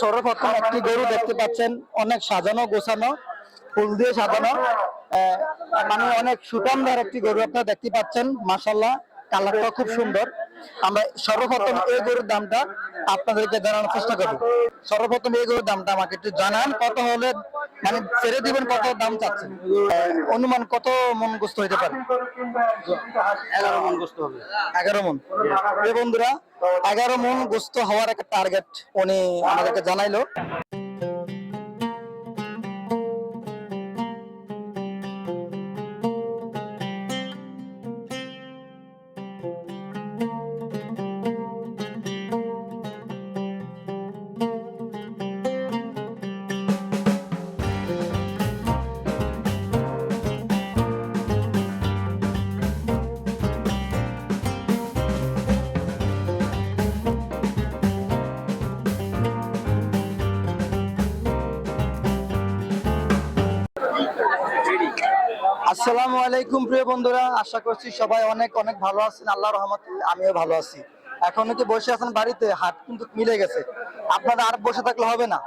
সর্বপ্রথম একটি গরু দেখতে পাচ্ছেন। অনেক সাজানো, গোছানো, ফুল দিয়ে সাজানো। মানে অনেক সুটামদার একটি গরু আপনারা দেখতে পাচ্ছেন। মাসাল্লাহ কালারটা খুব সুন্দর। আমরা সর্বপ্রথম এই গরুর দামটা আপনাদেরকে জানানোর চেষ্টা করব। সর্বপ্রথম এই গরুর দামটা আমাকে একটু জানান, কত হলে মানে ছেড়ে দিবেন কত দাম চাচ্ছেন? অনুমান কত মন গোস্ত হইতে পারে? এগারো মন গোস্ত হবে। এগারো মন। বন্ধুরা এগারো মন গোস্ত হওয়ার একটা টার্গেট উনি আমাদেরকে জানাইলো। আসসালামু আলাইকুম প্রিয় বন্ধুরা, আশা করছি সবাই অনেক অনেক ভালো আছেন। আল্লাহর রহমতে আমিও ভালো আছি। এখন কি বসে আছেন বাড়িতে? হাট কিন্তু মিলে গেছে। আপনারা আর বসে থাকলে হবে না।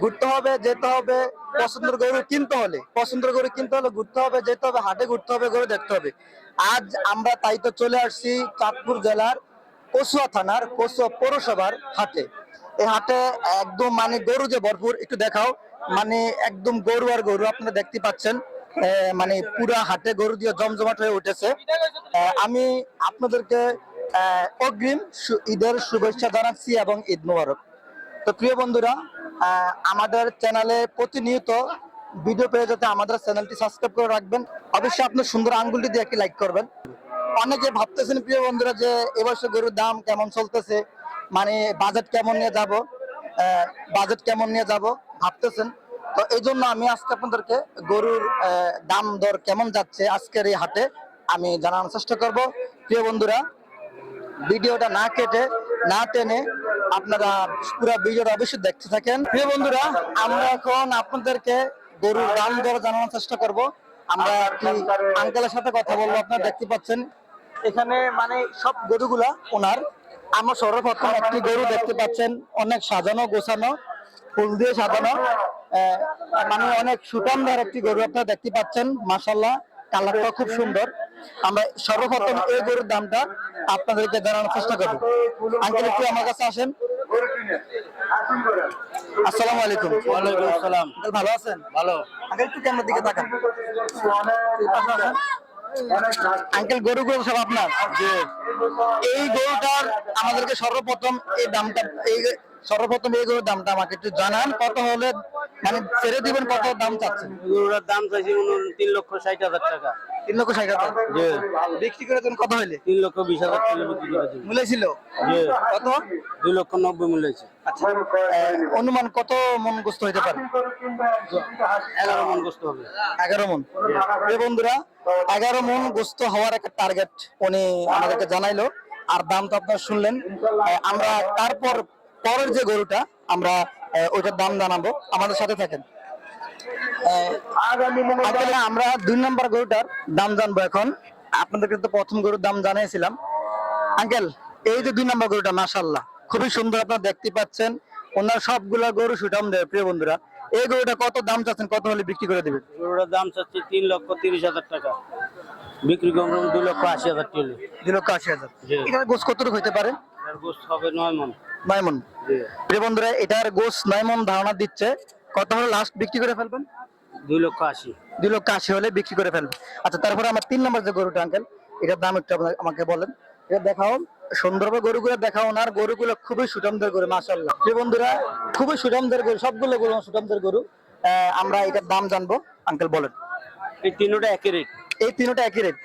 ঘুরতে হবে, যেতে হবে, পছন্দের গরু কিনতে হলে। পছন্দের গরু কিনতে হলে ঘুরতে হবে, যেতে হবে, হাটে ঘুরতে হবে, গরু দেখতে হবে। আজ আমরা তাই তো চলে আসছি চাঁদপুর জেলার কচুয়া থানার কচুয়া পৌরসভার হাটে। এই হাটে একদম মানে গরু যে ভরপুর, একটু দেখাও। মানে একদম গরু আর গরু, আপনারা দেখতে পাচ্ছেন। মানে পুরা হাটে গরু দিয়ে জমজমাট হয়ে উঠেছে। আমি আপনাদেরকে অগ্রিম ঈদের শুভেচ্ছা জানাচ্ছি এবং ঈদ মোবারক। তো প্রিয় বন্ধুরা আমাদের চ্যানেলে প্রতিনিয়ত ভিডিও পেয়ে যাতে আমাদের চ্যানেলটি সাবস্ক্রাইব করে রাখবেন। অবশ্যই আপনার সুন্দর আঙ্গুলটি দিয়ে একটি লাইক করবেন। অনেকে ভাবতেছেন, প্রিয় বন্ধুরা, যে এবছর গরুর দাম কেমন চলতেছে? মানে বাজেট কেমন নিয়ে যাব? বাজেট কেমন নিয়ে যাব? ভাবতেছেন। তো এই জন্য আমি আজকে আপনাদেরকে গরুর দাম দর কেমন যাচ্ছে আজকের এই হাটে আমি জানানোর চেষ্টা করব। প্রিয় বন্ধুরা, ভিডিওটা না কেটে, না টেনে আপনারা পুরো ভিডিওটা অবশ্যই দেখতে থাকেন। প্রিয় বন্ধুরা, আমরা এখন আপনাদেরকে গরুর দাম দর জানানোর চেষ্টা করব। আমরা কি আঙ্কেলের সাথে কথা বলব আপনারা দেখতে পাচ্ছেন। এখানে মানে সব গরুগুলা ওনার। আমরা সর্বপ্রথম একটি গরু দেখতে পাচ্ছেন। অনেক সাজানো, গোছানো, ফুল দিয়ে সাজানো। মানে অনেক সুটামদার একটি গরু আপনারা দেখতে পাচ্ছেন মাসাল্লাহ কালারটা খুব সুন্দর। আমরা সর্বপ্রথম এই গরুর দামটা আপনাদেরকে জানানোর চেষ্টা করব। আঙ্কেল একটু আমার কাছে আসেন। আসসালামু আলাইকুম। ওয়ালাইকুম আসসালাম। ভালো আছেন? ভালো। আঙ্কেল একটু ক্যামেরার দিকে তাকান। আঙ্কেল গরুগুলো সব আপনার? এই গরুটার আমাদেরকে সর্বপ্রথম এই দামটা এই সর্বপ্রথম এই গরুর দামটা আমাকে একটু জানান কত হলে মানে ছেড়ে দিবেন কত দাম চাচ্ছেন? গরুটার দাম চাইছি তিন লক্ষ ষাট হাজার টাকা। তিন লক্ষ ষাট হাজার বিক্রি করে কত হইলে? তিন লক্ষ বিশ হাজার টাকা বিক্রি করে মূল্য ছিল কত? দুই লক্ষ নব্বই মূল্য হয়েছে আচ্ছা অনুমান কত মন গোস্ত হইতে পারে? এগারো মন গোস্ত হবে। এগারো মন। বন্ধুরা এগারো মন গোস্ত হওয়ার একটা টার্গেট উনি আমাদেরকে জানাইলো। আর দাম তো আপনারা শুনলেন। আমরা তারপর পরের যে গরুটা আমরা ওইটার দাম জানাব। আমাদের সাথে থাকেন। আমরা দুই নম্বর গরুটার দাম জানব এখন। আপনাদেরকে তো প্রথম গরুর দাম জানিয়েছিলাম। আঙ্কেল এই যে দুই নম্বর গরুটা মাশাল্লাহ খুবই সুন্দর আপনারা দেখতে পাচ্ছেন। ওনার সবগুলা গরু সুঠাম দেয় প্রিয় বন্ধুরা। এই গরুটা কত দাম চাচ্ছেন কত হলে বিক্রি করে দিবেন? গরুটার দাম চাচ্ছি তিন লক্ষ তিরিশ হাজার টাকা। বিক্রি করব দুই লক্ষ আশি হাজার টাকা দুই লক্ষ আশি হাজার। এটার গোস কতটুকু হইতে পারে? গোস্ত হবে নয় মন। নয় মন জি। প্রিয় বন্ধুরা এটার গোস নয় মন ধারণা দিচ্ছে কত হলে লাস্ট বিক্রি করে ফেলবেন? দুই লক্ষ আশি। দুই লক্ষ আশি হলে বিক্রি করে ফেলবেন। আচ্ছা তারপরে আমার তিন নম্বর যে গরুটা আঙ্কেল এটার দাম একটু আমাকে বলেন। এটা দেখাও সুন্দরভাবে গরুগুলো দেখাও ওনার গরুগুলো খুবই সুঠামদের গরু মাশাল্লাহ প্রিয় বন্ধুরা খুবই সুঠামদের গরু সবগুলো গরু সুঠামদের গরু। আহ, আমরা এটার দাম জানব। আঙ্কেল বলেন। এই তিনোটা একই রেট এই তিনটা একই রেট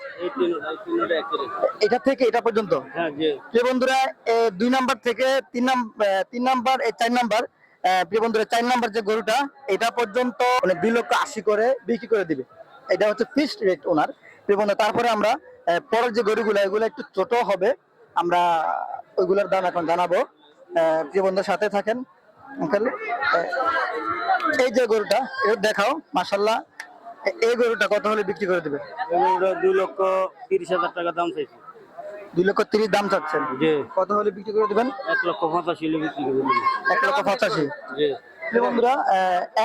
এটা থেকে এটা পর্যন্ত? হ্যাঁ প্রিয় বন্ধুরা দুই নাম্বার থেকে তিন নাম্বার তিন নাম্বার চার নাম্বার প্রিয় বন্ধুরা চার নাম্বার যে গরুটা এটা পর্যন্ত মানে দুই লক্ষ আশি করে বিক্রি করে দিবে। এটা হচ্ছে ফিক্সড রেট ওনার প্রিয় বন্ধু তারপরে আমরা পরের যে গরুগুলো এগুলো একটু ছোট হবে। আমরা ওইগুলোর দাম এখন জানাব। প্রিয় বন্ধুর সাথে থাকেন। এই যে গরুটা দেখাও মাসাল্লাহ এই গরুটা কত হলে বিক্রি করে দিবে? গরুটা দুই লক্ষ তিরিশ হাজার টাকা দাম চাইছি। দুই লক্ষ তিরিশ দাম চাচ্ছেন জি। কত হলে বিক্রি করে দিবেন? এক লক্ষ পঁচাশি হলে বিক্রি করে দিবি এক লক্ষ পঁচাশি। জি। বন্ধুরা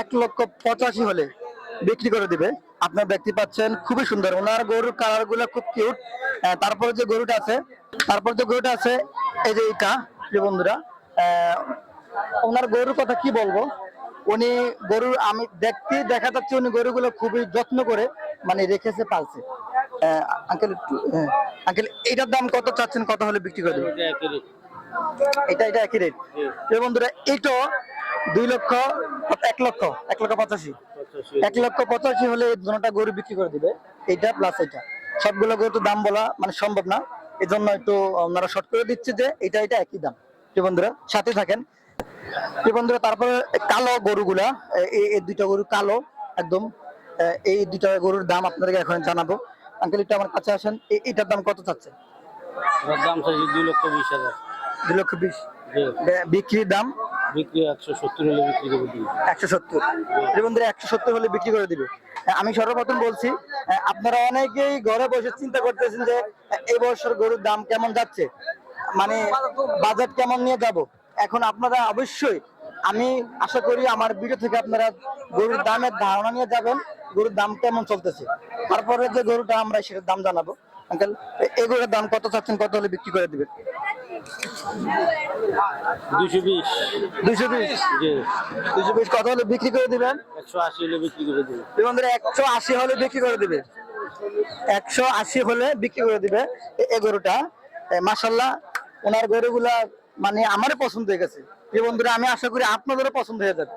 এক লক্ষ পঁচাশি হলে বিক্রি করে দিবে। আপনার দেখতে পাচ্ছেন খুবই সুন্দর। ওনার গরুর কালারগুলো খুব কিউট। তারপরে যে গরুটা আছে তারপর যে গরুটা আছে এই যে এটা বন্ধুরা আহ, ওনার গরুর কথা কি বলব? উনি গরুর আমি দেখতে দেখা যাচ্ছে উনি গরুগুলো খুবই যত্ন করে মানে রেখেছে পালছে। আঙ্কেল আঙ্কেল এটার দাম কত চাচ্ছেন? কত হলে বিক্রি করে দেবেন? এটা। এটা এটা একই রেট বন্ধুরা এইটো দুই লক্ষ এক লক্ষ এক লক্ষ পঁচাশি। এক লক্ষ পঁচাশি হলে দুটা গরু বিক্রি করে দিবে। এইটা প্লাস এটা। সবগুলো গরু তো দাম বলা মানে সম্ভব না। এই জন্য একটু ওনারা শর্ট করে দিচ্ছে যে এটা এটা একই দাম। বন্ধুরা সাথে থাকেন। বন্ধুরা তারপরে কালো গরুগুলা এই দুইটা গরু কালো একদম এই দুইটা গরুর দাম আপনাদেরকে এখন জানাব। আঙ্কেল একটু আমার কাছে আসেন এটার দাম কত চাচ্ছে? দাম চাইছি দুই লক্ষ বিশ হাজার। দুই লক্ষ বিশ? বিক্রির দাম? বিক্রি একশো সত্তর হলে বিক্রি করে দিবি। একশো সত্তর। বন্ধুরা একশো সত্তর হলে বিক্রি করে দিবে। আমি সর্বপ্রথম বলছি আপনারা অনেকেই ঘরে বসে চিন্তা করতেছেন যে এই বছর গরুর দাম কেমন যাচ্ছে? মানে বাজেট কেমন নিয়ে যাব? এখন আপনারা অবশ্যই আমি আশা করি আমার ভিডিও থেকে আপনারা গরুর দামের ধারণা নিয়ে যাবেন গরুর দাম কেমন চলতেছে। তারপরে যে গরুটা আমরা সেটার দাম জানাব। আঙ্কেল এই গরুর দাম কত চাচ্ছেন কত হলে বিক্রি করে দিবেন? কত হলে বিক্রি করে দিবেন? একশো আশি হলে বিক্রি করে দিবি একশো আশি হলে বিক্রি করে দিবে। একশো আশি হলে বিক্রি করে দিবে এ- গরুটা। মাসাল্লাহ ওনার গরুগুলা মানে আমারও পছন্দ হয়ে গেছে। যে বন্ধুরা আমি আশা করি আপনাদেরও পছন্দ হয়ে যাবে।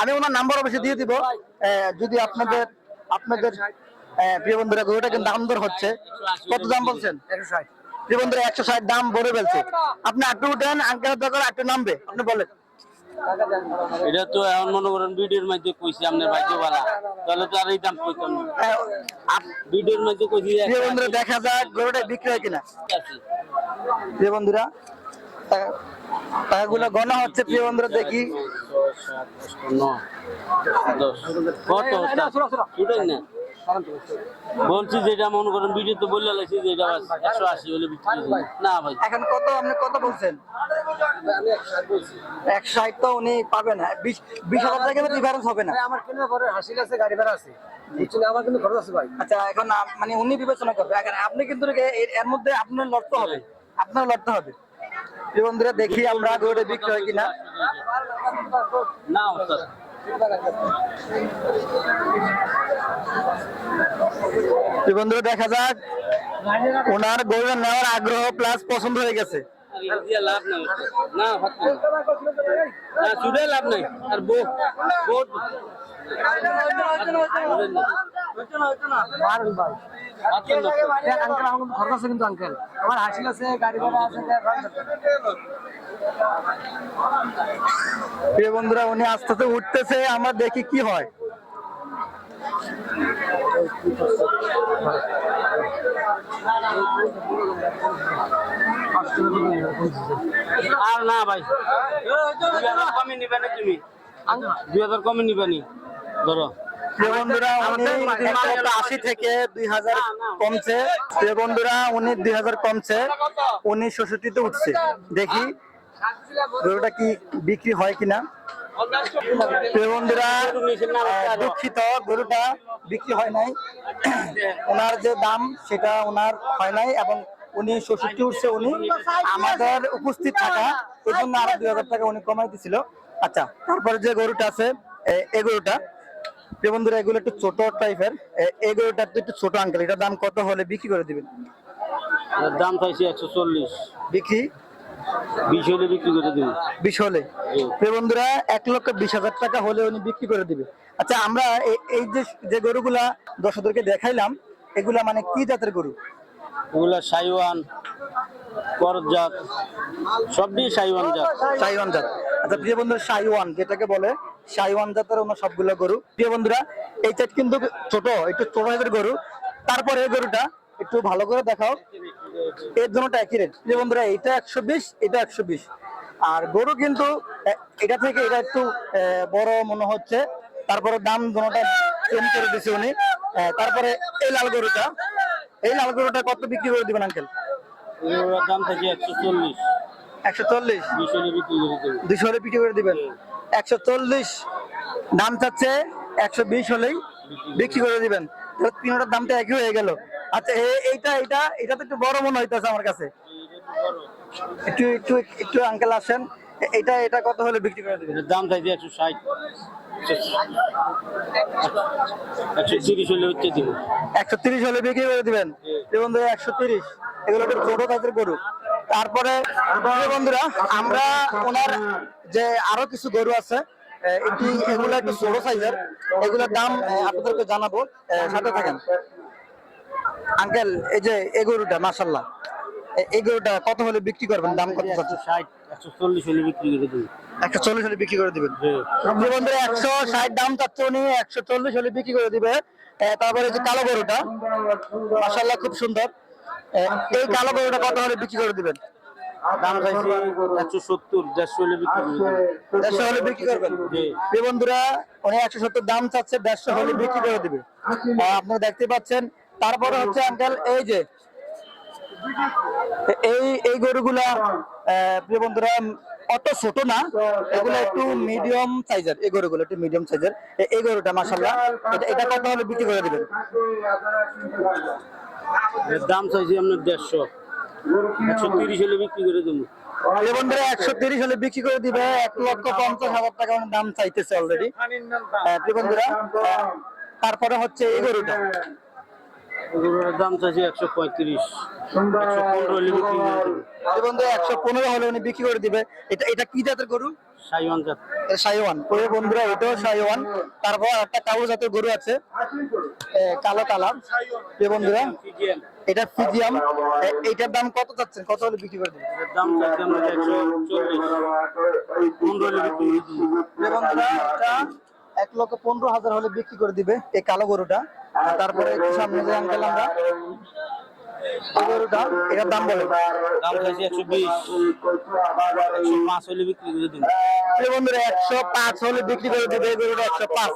আমি ওনার নাম্বার অবশ্যই দিয়ে দিব। যদি আপনাদের আপনাদের প্রিয় বন্ধুরা গরুটা কিন্তু দাম দর হচ্ছে। কত দাম বলছেন? প্রিয় বন্ধুরা একশো ষাট দাম বলে ফেলছে। আপনি একটু উঠেন আঙ্কেল দরকার একটু নামবে। আপনি বলেন। এটা তো এখন মনে করেন ভিডিওর মধ্যে কইছি আপনার ভাগ্য তাহলে তো আর এই দাম কইতাম ভিডিওর মধ্যে কইছি বন্ধুরা দেখা যাক গরুটা বিক্রি হয় কিনা। প্রিয় বন্ধুরা টাকা- টাকাগুলো গণা হচ্ছে প্রিয় বন্ধুরা দেখি। বলছি যেটা মনে করেন ভিডিও তো বললে লাগছে যে এটা একশো আশি হলে। না ভাই। এখন কত আপনি কত বলছেন? এক ষাট তো উনি পাবেন না। বিশ বিশ হাজার টাকা ডিফারেন্স হবে না। আমার পরে হাসিল আছে গাড়ি ভাড়া আছে। আমার কিন্তু খরচ আছে ভাই। আচ্ছা এখন মানে উনি বিবেচনা করবে। এখন আপনি কিন্তু এর- এর মধ্যে আপনার লড়তে হবে। আপনার লড়তে হবে। বন্ধুরা দেখি আমরা গরুটা বিক্রি হয় কিনা। না বন্ধুরা দেখা যাক। ওনার গরুটা নেওয়ার আগ্রহ প্লাস পছন্দ হয়ে গেছে। লাভ নাই। না না। শুটাই লাভ নাই। আর বো বোট মারুন ভাই দেখ, আঙ্কেল আমার কিন্তু গাড়ি আছে বন্ধুরা উনি আস্তে আস্তে উঠতেছে আমরা দেখি কি হয়। আর না ভাই। কমে নিবে না তুমি। দুই হাজার কমে নিবে নি। ধরো। বন্ধুরা উনি আশি থেকে দুই হাজার কমছে। প্রিয় বন্ধুরা উনি দুই হাজার কমছে। উনি উঠছে। দেখি গরুটা কি বিক্রি হয় কিনা। বন্ধুরা দুঃখিত গরুটা বিক্রি হয় নাই। ওনার যে দাম সেটা ওনার হয় নাই এবং উনি ষষট্টি উঠছে উনি আমাদের উপস্থিত থাকা এই জন্য আরও দুই হাজার টাকা উনি কমাই দিছিল। আচ্ছা তারপরে যে গরুটা আছে এই গরুটা বন্ধুরা এগুলো একটু ছোট টাইপের এই গরুটা একটু ছোট আঙ্কেল এটার দাম কত হলে বিক্রি করে দিবেন? দাম চাইছি একশো চল্লিশ। বিক্রি? বিশ হলে বিক্রি করে দিবি। বিশ হলে? বন্ধুরা এক লক্ষ বিশ হাজার টাকা হলে উনি বিক্রি করে দিবে। আচ্ছা আমরা এই যে যে গরুগুলা দর্শকদেরকে দেখাইলাম এগুলা মানে কি জাতের গরু? ওগুলা সাইওয়ান, করজাত সবটি সাইওয়ান জাত। সাইওয়ান জাত। আচ্ছা প্রিয় বন্ধুরা সাইওয়ান যেটাকে বলে, সাইওয়ান জাতের অন্য সবগুলো গরু। প্রিয় বন্ধুরা, এই চাট কিন্তু ছোট, একটু ছোট হাতের গরু। তারপরে এই গরুটা একটু ভালো করে দেখাও। এর জন্যটা একই রেট প্রিয় বন্ধুরা এটা একশো বিশ, এটা একশো বিশ। আর গরু কিন্তু এটা থেকে এটা একটু বড় মনে হচ্ছে। তারপরে দাম দুটা চেঞ্জ করে দিছে উনি। তারপরে এই লাল গরুটা। এই লাল গরুটা কত বিক্রি করে দিবেন আঙ্কেল? দাম থাকে একশো চল্লিশ। একশো চল্লিশ? হলে বিক্রি করে দুশো হলে বিক্রি করে দিবেন? একশো চল্লিশ। দাম চাচ্ছে একশো বিশ হলেই বিক্রি করে দিবেন। তিনটার দামটা একই হয়ে গেল। আচ্ছা এ- এইটা এটা এটা তো একটু বড় মনে হইতেছে আমার কাছে। একটু একটু একটু আঙ্কেল আসেন। এটা এটা কত হলে বিক্রি করে দিবেন? দাম থাকে একশো ষাট। একশো তিরিশ হলে হচ্ছে দিব। একশো তিরিশ হলে বিক্রি করে দিবেন। বন্ধুরা একশো তিরিশ। এগুলো একটু ছোট তাদের গরু। তারপরে বন্ধুরা আমরা ওনার যে আরও কিছু গরু আছে এগুলো একটু ছোট সাইজের। এগুলোর দাম আপনাদেরকে জানাব। সাথে থাকেন। আঙ্কেল এই যে এই গরুটা মাসাল্লাহ এই গরুটা কত হলে বিক্রি করবেন? দাম কত ষাট একশো চল্লিশ হলে বিক্রি করে একশো চল্লিশ হলে বিক্রি করে দিবেন। হ্যাঁ। বন্ধুরা একশো ষাট দাম চাচ্ছে উনি একশো চল্লিশ হলে বিক্রি করে দিবে। তারপরে যে কালো গরুটা মাসাল্লাহ খুব সুন্দর। এই কালো গরুটা কত হলে বিক্রি করে দিবেন। দাম চাইছি একশো সত্তর দেড়শো হলে বিক্রি করে দেড়শো হলে বিক্রি করবেন? বন্ধুরা উনি একশো সত্তর দাম চাচ্ছে দেড়শো হলে বিক্রি করে দিবে। আপনারা দেখতে পাচ্ছেন তারপরে হচ্ছে আঙ্কেল এই যে এই এই গরুগুলা প্রিয় বন্ধুরা অত ছোট না। এগুলো একটু মিডিয়াম সাইজের এই গরুগুলো একটু মিডিয়াম সাইজের এই গরুটা মাসাল্লাহ এটা এটা কত হলে বিক্রি করে দিবেন? এর দাম চাইছি আপনার দেড়শো। একশো তিরিশ হলে বিক্রি করে দেবো। বন্ধুরা একশো তিরিশ হলে বিক্রি করে দিবে। এক লক্ষ পঞ্চাশ হাজার টাকা দাম চাইতেছে অলরেডি প্রিয় বন্ধুরা তারপরে হচ্ছে এই গরুটা। এগুলোর দাম চাইছি একশো পঁয়ত্রিশ। পনেরো হলে একশো পনেরো উনি বিক্রি করে দিবে। এটা এটা কি জাতের গরু? সাইওয়ান জাত। সাইওয়ান। প্রিয় বন্ধুরা এটাও সাইওয়ান। তারপর একটা কালো জাতের গরু আছে। এ, কালো কালার প্রিয় বন্ধুরা এটা ফিজিয়াম। এ- এইটার দাম কত চাচ্ছেন? কত হলে বিক্রি করে দিবেন? দাম আমরা একশো চল্লিশ। বন্ধুরা এটা এক লক্ষ পনেরো হাজার হলে বিক্রি করে দিবে এই কালো গরুটা। তারপরে সামনে যে আঙ্কেল আমরা গরুটা এটার দাম বলে। দাম চাইছি একশো বিশ। একশো পাঁচ হলে বিক্রি করে দেবো। বন্ধুরা একশো পাঁচ হলে বিক্রি করে দিবে এই গরুটা একশো পাঁচ।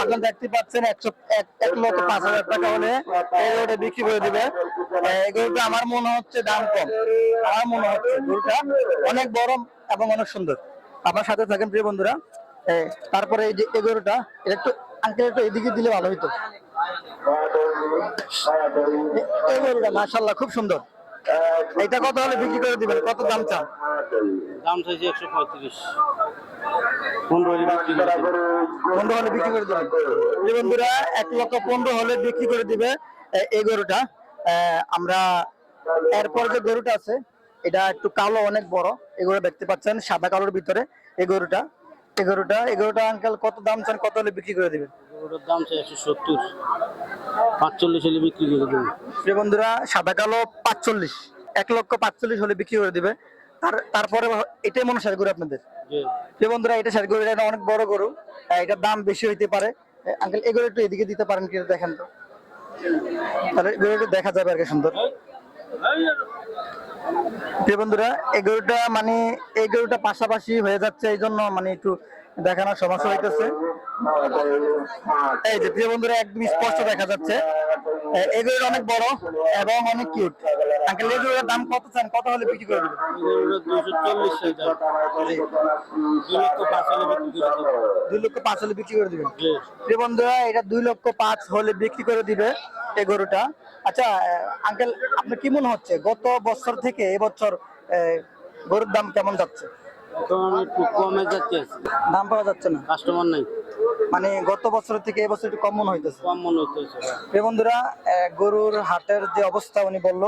আপনারা দেখতে পাচ্ছেন একশো এক লক্ষ পাঁচ হাজার টাকা হলে এই গরুটা বিক্রি করে দিবে। এই গরুটা আমার মনে হচ্ছে দাম কম। আমার মনে হচ্ছে গরুটা অনেক বড় এবং অনেক সুন্দর। আপনার সাথে থাকেন প্রিয় বন্ধুরা। তারপরে এই যে এই গরুটা এটা একটু আঙ্কেল একটু এদিকে দিলে ভালো হইতো। এ- এই মাশাল্লাহ খুব সুন্দর। এটা কত হলে বিক্রি করে দিবেন? কত দাম চান? দাম চাইছি একশো পঁয়ত্রিশ। পনেরো হলে বিক্রি করে দিবেন। বন্ধুরা এক লক্ষ পনেরো হলে বিক্রি করে দিবে এই গরুটা আমরা এরপর যে গরুটা আছে এটা একটু কালো অনেক বড়। এগুলো দেখতে পাচ্ছেন সাদা কালোর ভিতরে এই গরুটা এই গরুটা এই গরুটা আঙ্কেল কত দাম চান কত হলে বিক্রি করে দিবেন? ওটার দাম চাই একশো সত্তর। পাঁচচল্লিশ হলে বিক্রি করে দেবো। যে বন্ধুরা সাদা কালো পাঁচচল্লিশ এক লক্ষ পাঁচচল্লিশ হলে বিক্রি করে দিবে। তার তারপরে এটাই মনে সার গরু আপনাদের। যে যে বন্ধুরা এটা সার গরু এটা অনেক বড় গরু এটার দাম বেশি হইতে পারে। আঙ্কেল এগুলো একটু এদিকে দিতে পারেন কি দেখেন তো। তাহলে এগুলো একটু দেখা যাবে আর কি সুন্দর। প্রিয় বন্ধুরা এই গরুটা মানে এই গরুটা পাশাপাশি হয়ে যাচ্ছে এই জন্য মানে একটু দেখানোর সমস্যা হইতেছে। এই যে প্রিয় বন্ধুরা একদম স্পষ্ট দেখা যাচ্ছে। এ- এই গরুটা অনেক বড় এবং অনেক কিউট আঙ্কেল এই দাম কত চান? কত হলে বিক্রি করে দুই লক্ষ পাঁচ হলে বিক্রি করে দিবেন। প্রিয় বন্ধুরা এটা দুই লক্ষ পাঁচ হলে বিক্রি করে দিবে এই গরুটা। আচ্ছা আঙ্কেল আপনার কি মনে হচ্ছে? গত বছর থেকে এবছর গরুর দাম কেমন যাচ্ছে? একটু কমে যাচ্ছে দাম পাওয়া যাচ্ছে না? কাস্টমার নাই। মানে গত বছর থেকে এবছর একটু কম মনে হইতেছে। কম মনে হচ্ছে প্রিয় বন্ধুরা আহ, গরুর হাটের যে অবস্থা উনি বলল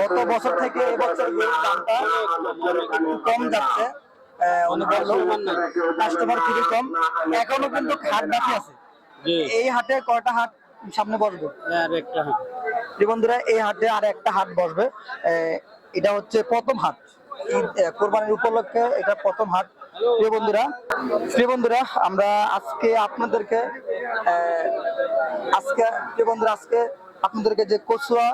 গত বছর থেকে এবছর গরুর দামটা একটু কম যাচ্ছে উনি বলল। কাস্টমার খুবই কম। এখনও কিন্তু হাট বাকি আছে। এই হাটে কয়টা হাট সামনে বসবে? আর একটা হ্যাঁ যে বন্ধুরা, এই হাটে আর একটা হাট বসবে। এটা হচ্ছে প্রথম হাট। কোরবানির উপলক্ষে এটা প্রথম হাট। প্রিয় বন্ধুরা প্রিয় বন্ধুরা, আমরা আজকে আপনাদেরকে আজকে, প্রিয় বন্ধুরা, আজকে আপনাদেরকে যে কচুয়া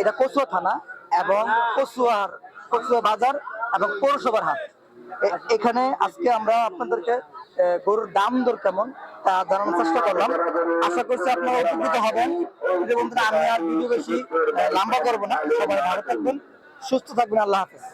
এটা কচুয়া থানা এবং কচুয়ার কচুয়া বাজার এবং পৌরসভার হাট। এখানে আজকে আমরা আপনাদেরকে গরুর দাম দর কেমন তা জানানোর চেষ্টা করলাম। আশা করছি আপনারা উপকৃত হবেন। বন্ধুরা, আমি আর ভিডিও বেশি লম্বা করব না। সবাই ভালো থাকবেন, সুস্থ থাকবেন। আল্লাহ হাফেজ।